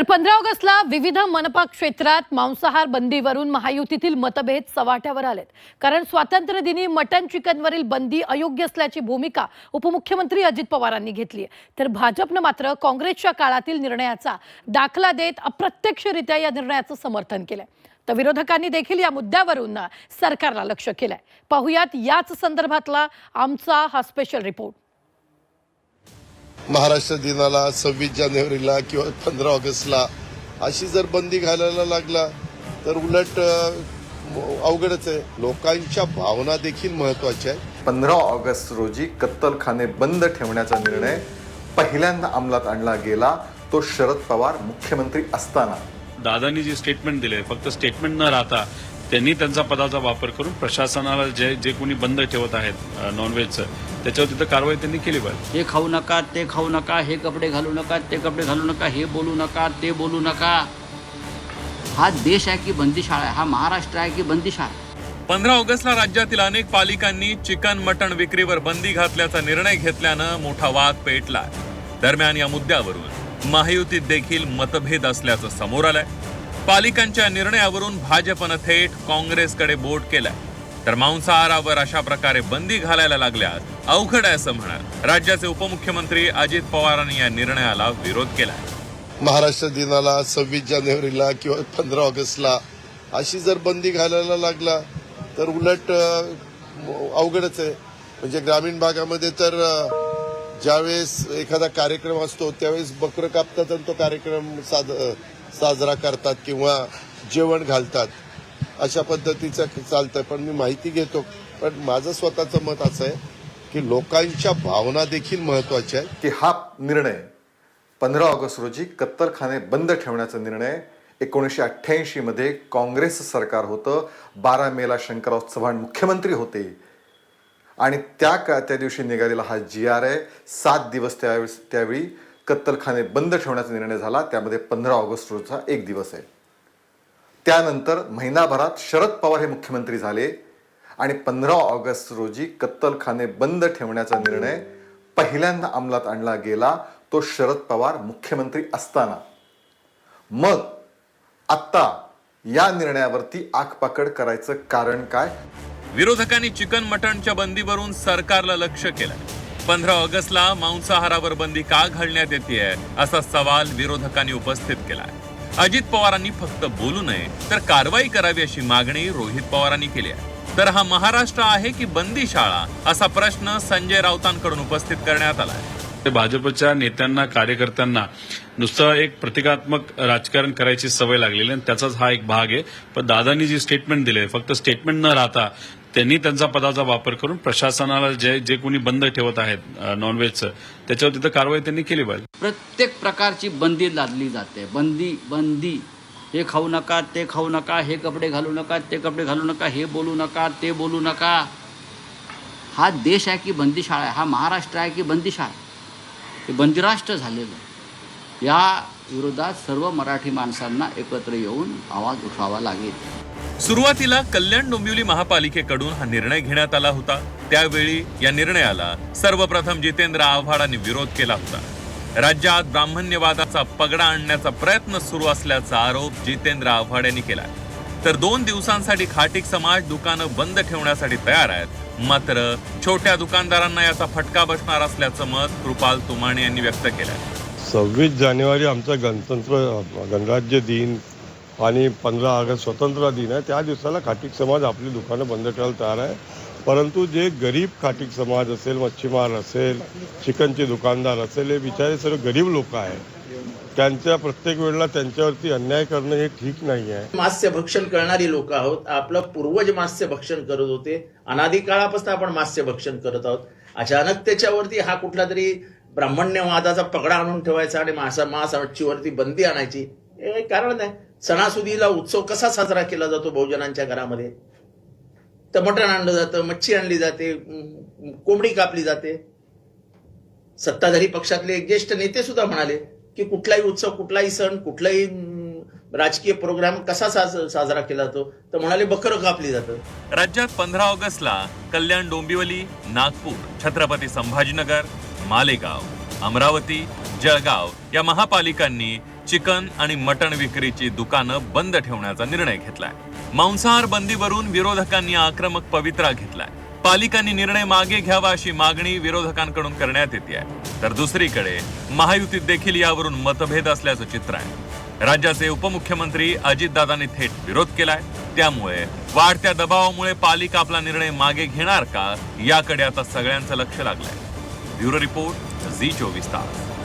तर पंधरा ऑगस्टला विविध मनपा क्षेत्रात मांसाहार बंदीवरून महायुतीतील मतभेद सवाट्यावर आलेत. कारण स्वातंत्र्यदिनी मटन चिकनवरील बंदी अयोग्य असल्याची भूमिका उपमुख्यमंत्री अजित पवारांनी घेतली आहे. तर भाजपनं मात्र काँग्रेसच्या काळातील निर्णयाचा दाखला देत अप्रत्यक्षरित्या या निर्णयाचं समर्थन केलंय. तर विरोधकांनी देखील या मुद्द्यावरून सरकारला लक्ष केलंय. पाहुयात याच संदर्भातला आमचा हा स्पेशल रिपोर्ट महाराष्ट्र दिनाला सव्वीस जानेवारीला किंवा पंधरा ऑगस्टला अशी जर बंदी घालायला लागला तर उलट अवघडच आहे. लोकांच्या भावना देखील महत्त्वाच्या आहेत. पंधरा ऑगस्ट रोजी कत्तलखाने बंद ठेवण्याचा निर्णय पहिल्यांदा अंमलात आणला गेला. तो शरद पवार मुख्यमंत्री असताना. दादांनी जे स्टेटमेंट दिले फक्त स्टेटमेंट न राहता त्यांनी त्यांचा पदाचा वापर करून प्रशासनाला जे जे कोणी बंद ठेवत आहेत नॉनव्हेजचं त्याच्यावर तिथं कारवाई त्यांनी केली पाहिजे. हे खाऊ नका ते खाऊ नका हे कपडे घालू नका ते कपडे घालू नका हे बोलू नका ते बोलू नका. हा देश आहे की बंदीशाळा आहे? हा महाराष्ट्र आहे की बंदीशाळा? पंधरा ऑगस्टला राज्यातील अनेक पालिकांनी चिकन मटण विक्रीवर बंदी घातल्याचा निर्णय घेतल्यानं मोठा वाद पेटला दरम्यान या मुद्द्यावरून महायुतीत देखील मतभेद असल्याचं समोर आलंय. पालिकांच्या निर्णयावरून भाजपनं थेट काँग्रेसकडे बोट केलाय. तर मांसाहारावर अशा प्रकारे बंदी घालायला लागल्यास अवघड आहे असं म्हणत राज्याचे उपमुख्यमंत्री अजित पवारांनी या निर्णयाला विरोध केलाय. महाराष्ट्र दिनाला सव्वीस जानेवारीला किंवा पंधरा ऑगस्टला अशी जर बंदी घालायला लागला तर उलट अवघडच आहे. म्हणजे ग्रामीण भागामध्ये तर ज्यावेळेस एखादा कार्यक्रम असतो त्यावेळेस बकरं कापतात आणि तो कार्यक्रम साध साजरा करतात किंवा जेवण घालतात अशा पद्धतीचं चालतं पण मी माहिती घेतो पण माझं स्वतःचं मत असं आहे की लोकांच्या भावना देखील महत्त्वाच्या आहेत. की हा निर्णय पंधरा ऑगस्ट रोजी कत्तलखाने बंद ठेवण्याचा निर्णय एकोणीसशे अठ्ठ्याऐंशी मध्ये काँग्रेस सरकार होतं. बारा मेला शंकरराव चव्हाण मुख्यमंत्री होते. आणि त्या का त्या दिवशी निघालेला हा जी आर आहे सात दिवस त्यावेळेस त्यावेळी कत्तलखाने बंद ठेवण्याचा निर्णय झाला. त्यामध्ये पंधरा ऑगस्ट रोजचा एक दिवस आहे. त्यानंतर महिनाभरात शरद पवार हे मुख्यमंत्री झाले आणि पंधरा ऑगस्ट रोजी कत्तलखाने बंद ठेवण्याचा निर्णय पहिल्यांदा अंमलात आणला गेला. तो शरद पवार मुख्यमंत्री असताना. मग आत्ता या निर्णयावरती आखपाकड करायचं कारण काय? विरोधकांनी चिकन मटणच्या बंदीवरून सरकारला लक्ष केलं. पंधरा ऑगस्टला मांसाहारावर बंदी का घालण्यात येते असा सवाल विरोधकांनी उपस्थित केलाय. अजित पवारांनी फक्त बोलू नये तर कारवाई करावी अशी मागणी रोहित पवारांनी केली आहे. तर हा महाराष्ट्र आहे की बंदी शाळा असा प्रश्न संजय राऊतांकडून उपस्थित करण्यात आलाय. ते भाजपच्या नेत्यांना कार्यकर्त्यांना नुसतं एक प्रतिकात्मक राजकारण करायची सवय लागलेली आहे आणि त्याचाच हा एक भाग आहे. पण दादांनी जी स्टेटमेंट दिले फक्त स्टेटमेंट न राहता त्यांनी त्यांचा पदाचा वापर करून प्रशासनाला जे जे कोणी बंद ठेवत आहेत नॉनव्हेजचं त्याच्यावर तिथं कारवाई त्यांनी केली पाहिजे. प्रत्येक प्रकारची बंदी लादली जाते. बंदी बंदी. हे खाऊ नका ते खाऊ नका हे कपडे घालू नका ते कपडे घालू नका हे बोलू नका ते बोलू नका. हा देश आहे की बंदीशाळा आहे? हा महाराष्ट्र आहे की बंदीशाळा हे बंदिराष्ट्र झालेलं या विरोधात सर्व मराठी माणसांना एकत्र येऊन आवाज उठवावा लागेल. सुरुवातीला कल्याण डोंबिवली महापालिकेकडून हा निर्णय घेण्यात आला होता. त्यावेळी या निर्णयाला सर्वप्रथम जितेंद्र आव्हाडांनी विरोध केला होता. राज्यात ब्राह्मण्यवादाचा पगडा आणण्याचा प्रयत्न सुरू असल्याचा आरोप जितेंद्र आव्हाड यांनी केला. तर दोन दिवसांसाठी खाटिक समाज दुकानं बंद ठेवण्यासाठी तयार आहेत. मात्र छोट्या दुकानदारांना याचा फटका बसणार असल्याचं मत कृपाल तुमाणे यांनी व्यक्त केलंय. सव्वीस जानेवारी आमचा गणतंत्र गणराज्य दिन आणि पंधरा ऑगस्ट स्वतंत्र दिन आहे. त्या दिवसाला खाटीक समाज आपली दुकानं बंद ठेवायला तयार आहे. परंतु जे गरीब खाटीक समाज असेल मच्छीमार असेल चिकनचे दुकानदार असेल हे बिचारे सर्व गरीब लोक आहेत. त्यांच्या प्रत्येक वेळेला त्यांच्यावरती अन्याय करणं हे ठीक नाही आहे. मास्य भक्षण करणारी लोक आहोत. आपलं पूर्वज मास्य भक्षण करत होते. अनादी काळापासून आपण मास्य भक्षण करत आहोत. अचानक त्याच्यावरती हा कुठला तरी ब्राह्मण्यवादाचा पगडा आणून ठेवायचा आणि मासा मास मच्छीवरती बंदी आणायची. हे कारण नाही. सणासुदीला उत्सव कसा साजरा केला जातो बहुजनांच्या घरामध्ये? तर मटण आणलं जातं मच्छी आणली जाते कोंबडी कापली जाते. सत्ताधारी पक्षातले ज्येष्ठ नेते सुद्धा म्हणाले की कुठलाही उत्सव कुठलाही सण कुठलाही राजकीय प्रोग्राम कसा साज- साजरा केला जातो? तर म्हणाले बकरं कापली जातं. राज्यात पंधरा ऑगस्टला कल्याण डोंबिवली नागपूर छत्रपती संभाजीनगर मालेगाव अमरावती जळगाव या महापालिकांनी चिकन आणि मटण विक्रीची दुकानं बंद ठेवण्याचा निर्णय घेतलाय. मांसाहार बंदीवरून विरोधकांनी आक्रमक पवित्रा घेतलाय. पालिकांनी निर्णय मागे घ्यावा अशी मागणी विरोधकांकडून करण्यात येते आहे. तर दुसरीकडे महायुतीत देखील यावरून मतभेद असल्याचं चित्र आहे. राज्याचे उपमुख्यमंत्री अजितदादांनी थेट विरोध केलाय. त्यामुळे वाढत्या दबावामुळे पालिका आपला निर्णय मागे घेणार का याकडे आता सगळ्यांचं लक्ष लागलंय. ब्युरो रिपोर्ट झी चोवीस तास.